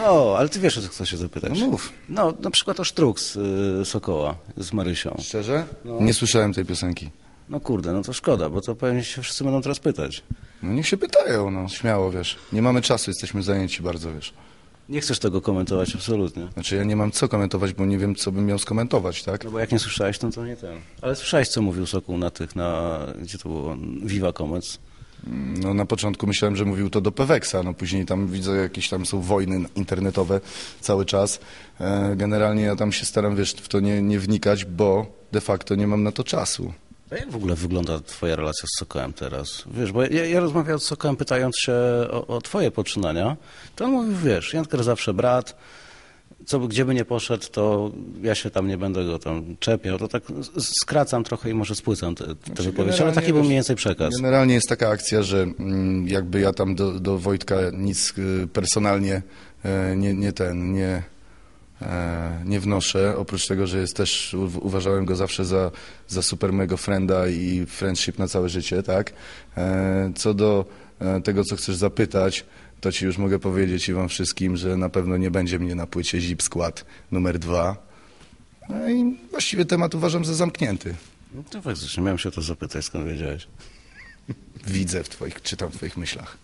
No, ale ty wiesz, o co chcę się zapytać. No mów. No, na przykład o Sztruk z y, Sokoła, z Marysią. Szczerze? Nie słyszałem tej piosenki. No kurde, no to szkoda, bo to pewnie się wszyscy będą teraz pytać. No niech się pytają, no śmiało, wiesz. Nie mamy czasu, jesteśmy zajęci bardzo, wiesz. Nie chcesz tego komentować absolutnie. Znaczy ja nie mam co komentować, bo nie wiem, co bym miał skomentować, tak? No bo jak nie słyszałeś, no to nie ten. Ale słyszałeś, co mówił Sokół na tych, na, gdzie to było, Viva Comets. No na początku myślałem, że mówił to do Peweksa, no później tam widzę jakieś tam są wojny internetowe cały czas. E, generalnie ja tam się staram, wiesz, w to nie, nie wnikać, bo de facto nie mam na to czasu. A jak w ogóle wygląda twoja relacja z Sokołem teraz? Wiesz, bo ja, ja rozmawiałem z Sokołem pytając się o, o twoje poczynania, to on mówił, wiesz, Janker zawsze brat, co gdzie by nie poszedł, to ja się tam nie będę go tam czepiał, to tak skracam trochę i może spłycam te, te wypowiedzi, ale taki był mniej więcej przekaz. Generalnie jest taka akcja, że mm, jakby ja tam do, do Wojtka nic y, personalnie e, nie, nie ten, nie, e, nie wnoszę, oprócz tego, że jest też, uważałem go zawsze za, za super mego frienda i friendship na całe życie, tak? E, Co do tego, co chcesz zapytać, to ci już mogę powiedzieć i wam wszystkim, że na pewno nie będzie mnie na płycie Zip Skład numer dwa. No i właściwie temat uważam za zamknięty. No to faktycznie, miałem się o to zapytać, skąd wiedziałeś. Widzę w twoich, czytam w twoich myślach.